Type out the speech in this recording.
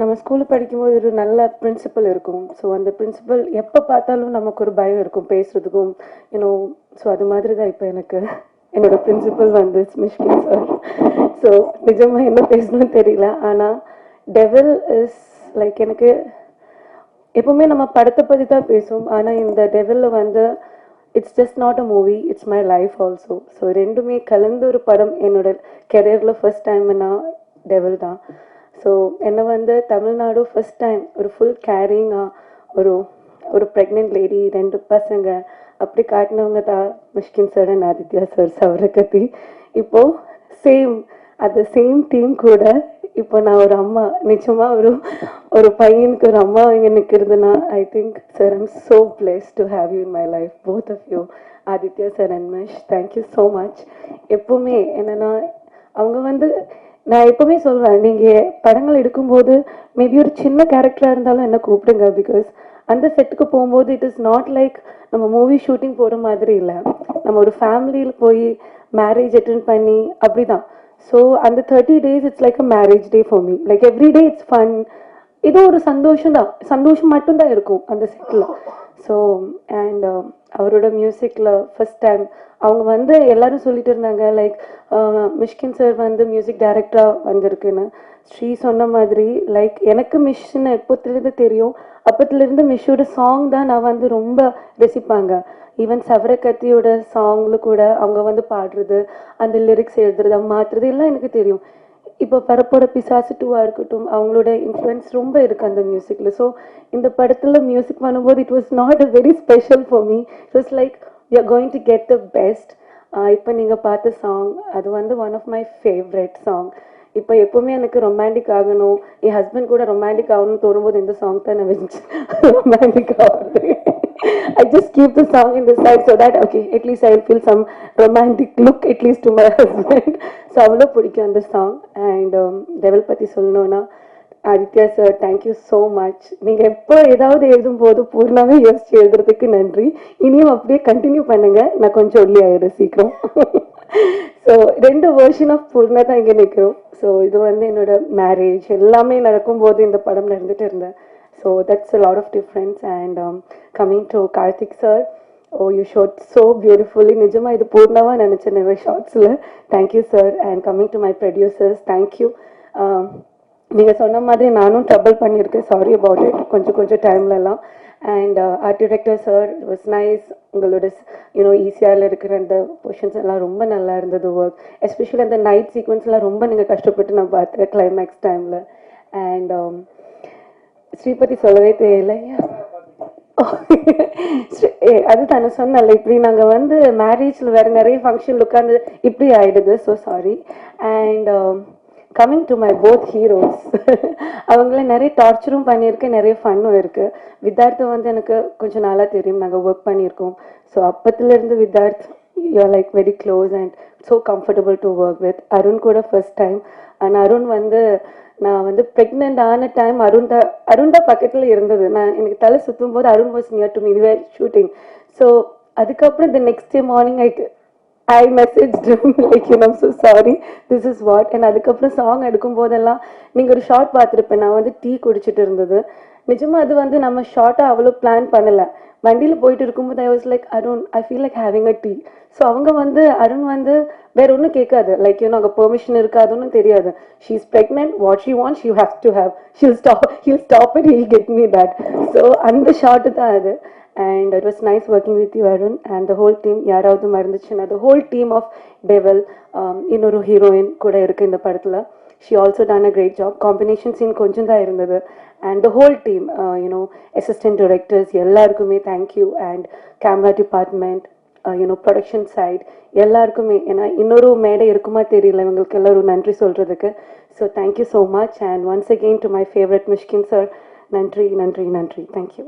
நம்ம ஸ்கூலில் படிக்கும்போது ஒரு நல்ல பிரின்சிபல் இருக்கும். ஸோ அந்த பிரின்சிபல் எப்போ பார்த்தாலும் நமக்கு ஒரு பயம் இருக்கும் பேசுறதுக்கும் யூனோ ஸோ அது மாதிரி தான் இப்போ எனக்கு என்னோட பிரின்சிபல் வந்து மிஷ்கின் சார் ஸோ நிஜமாக என்ன பேசணும்னு தெரியல. ஆனால் டெவில் இஸ் லைக் எனக்கு எப்பவுமே நம்ம படத்தை பற்றி தான் பேசுவோம். ஆனால் இந்த டெவலில் வந்து it's just not a movie it's my life also so ரெண்டுமே கலந்து ஒரு படம் என்னோட கெரியரில் ஃபர்ஸ்ட் டைம் நான் தான். ஸோ என்னை வந்து தமிழ்நாடு ஃபர்ஸ்ட் டைம் ஒரு ஃபுல் கேரிங்காக ஒரு ஒரு ப்ரெக்னென்ட் லேடி ரெண்டு பசங்க அப்படி காட்டினவங்க தான் Mysskin sir and Aditya sir Savarakathi இப்போது சேம் அந்த சேம் டீம் கூட இப்போ நான் ஒரு அம்மா நிச்சயமாக ஒரு ஒரு பையனுக்கு ஒரு அம்மா இங்கே நிற்கிறதுனா I think sir I'm so blessed to have you in my life both of you Aditya sir and Mish thank you so much எப்போவுமே என்னன்னா அவங்க வந்து நான் எப்பவுமே சொல்வேன் நீங்கள் படங்கள் எடுக்கும்போது மேபி ஒரு சின்ன கேரக்டராக இருந்தாலும் என்ன கூப்பிடுங்க பிகாஸ் அந்த செட்டுக்கு போகும்போது இட் இஸ் நாட் லைக் நம்ம மூவி ஷூட்டிங் போகிற மாதிரி இல்லை. நம்ம ஒரு ஃபேமிலியில் போய் மேரேஜ் அட்டென்ட் பண்ணி அப்படிதான். ஸோ அந்த thirty days it's like a marriage day for me like every day it's fun இது ஒரு சந்தோஷம் தான். சந்தோஷம் மட்டும்தான் இருக்கும் அந்த செட்டில் ஸோ அண்ட் அவரோட மியூசிக்கில் ஃபஸ்ட் டைம் அவங்க வந்து எல்லாரும் சொல்லிட்டு இருந்தாங்க லைக் மிஷ்கின் சார் வந்து மியூசிக் டைரக்டராக வந்திருக்குன்னு. ஸ்ரீ சொன்ன மாதிரி லைக் எனக்கு மிஷ்ன்னு எப்போத்துலேருந்து தெரியும் அப்பத்துலேருந்து மிஷோட சாங் தான் நான் வந்து ரொம்ப ரசிப்பாங்க. ஈவன் சவரகத்தியோட சாங்ல கூட அவங்க வந்து பாடுறது அந்த லிரிக்ஸ் எழுதுறது மாற்றுறது எல்லாம் எனக்கு தெரியும். இப்போ பரப்போட பிசாசு டூவாக இருக்கட்டும் அவங்களோட இன்ஃப்ளூயன்ஸ் ரொம்ப இருக்கு அந்த மியூசிக்கில் ஸோ இந்த படத்தில் மியூசிக் பண்ணும்போது it was not a very special for me it was like you are going to get the best இப்போ நீங்கள் பார்த்த சாங் அது வந்து one of my favourite song இப்போ எப்போவுமே எனக்கு ரொமான்டிக் ஆகணும். என் ஹஸ்பண்ட் கூட ரொமான்டிக் ஆகணும்னு தோணும்போது இந்த சாங் தான் நான் வச்சு ரொமான்டிக் ஆகுது I just keep the song in the side so that okay at least I'll feel some romantic look at least to my husband. So அவ்வளோ பிடிக்கும் அந்த சாங் அண்ட் டெவல் பற்றி சொல்லணும்னா Aditya sir thank you so much நீங்கள் எப்போ ஏதாவது எழுதும்போது பூர்ணாவே யோசிச்சு எழுதுறதுக்கு நன்றி. இனியும் அப்படியே கண்டினியூ பண்ணுங்க. நான் கொஞ்சம் ஒல்லி ஆயிடுறேன் சீக்கிரம். ஸோ ரெண்டு வேர்ஷன் ஆஃப் பூர்ணா தான் இங்கே நிற்கிறோம். ஸோ இது வந்து என்னோட மேரேஜ் எல்லாமே நடக்கும்போது இந்த படம் நடந்துட்டு இருந்தேன். So that's a lot of difference. And um, coming to Karthik sir oh you idu so beautifully நிஜமாக இது பூர்ணமாக நினச்சேன் நிறைய ஷார்ட்ஸில் And sir and coming producers, my you. Um, நீங்கள் சொன்ன மாதிரி நானும் ட்ரபிள் பண்ணியிருக்கேன். சாரி அபவுட் இட் கொஞ்சம் கொஞ்சம் டைம்லலாம் and art director sir was nice உங்களோட யூனோ ஈஸியாக இருக்கிற அந்த பொஷன்ஸ் எல்லாம் ரொம்ப நல்லா இருந்தது ஒர்க் எஸ்பெஷலி அந்த நைட் சீக்வன்ஸ்லாம் ரொம்ப நீங்கள் கஷ்டப்பட்டு நான் பார்த்தேன் கிளைமேக்ஸ் டைமில் அண்ட் ஸ்ரீபதி சொல்லவே தெரியல அது ஏ, சொன்னல சொன்னேன்ல இப்படி நாங்கள் வந்து மேரேஜில் வேற நிறைய ஃபங்க்ஷன் உட்காந்து இப்படி ஆயிடுது so sorry and coming to my both heroes அவங்கள நிறைய டார்ச்சரும் பண்ணியிருக்கேன் நிறைய ஃபன்னும் இருக்குது வித்தார்த்தம் வந்து எனக்கு கொஞ்சம் நாளாக தெரியும் நாங்கள் ஒர்க் பண்ணியிருக்கோம். So அப்பத்துலேருந்து Vidharth you like very close and so comfortable to work with Arun கூட ஃபர்ஸ்ட் டைம் அண்ட் அருண் வந்து நான் வந்து ப்ரெக்னென்ட் ஆன டைம் அருண்டா அருண்டா பக்கத்தில் இருந்தது. நான் எனக்கு தலை சுற்றும் போது Arun was near to me where shooting so அதுக்கப்புறம் the next day morning I I message like you நம் so sorry this is what and அதுக்கப்புறம் சாங் எடுக்கும் போதெல்லாம் நீங்கள் ஒரு ஷார்ட் பார்த்துருப்பேன். நான் வந்து டீ குடிச்சிட்டு இருந்தது. நிஜமாக அது வந்து நம்ம ஷார்ட்டாக அவ்வளோ பிளான் பண்ணலை. வண்டியில் போயிட்டு இருக்கும்போது I was like Arun I feel like having a tea so அவங்க வந்து அருண் வந்து வேற ஒன்றும் கேட்காது. லைக் யூனோ அங்கே பெர்மிஷன் இருக்காதுன்னு தெரியாது. She is pregnant what she want she have to have she'll stop he'll stop it he'll get me that so அந்த ஷார்ட்டு தான் அது. And it was nice working with you Arun and the whole team யாராவது மறந்துச்சுன்னா the whole team of devil இன்னொரு heroine கூட இருக்கு இந்த படத்தில். She also done a great job combination scene கொஞ்சம் தான் இருந்தது. And the whole team you know assistant directors எல்லாருக்குமே thank you and camera department you know production side எல்லாருக்குமே. ஏன்னா இன்னொரு மேடை இருக்குமா தெரியல. இவங்களுக்கு எல்லோரும் நன்றி சொல்கிறதுக்கு so thank you so much and once again to my favourite Mysskin sir நன்றி நன்றி நன்றி. தேங்க்யூ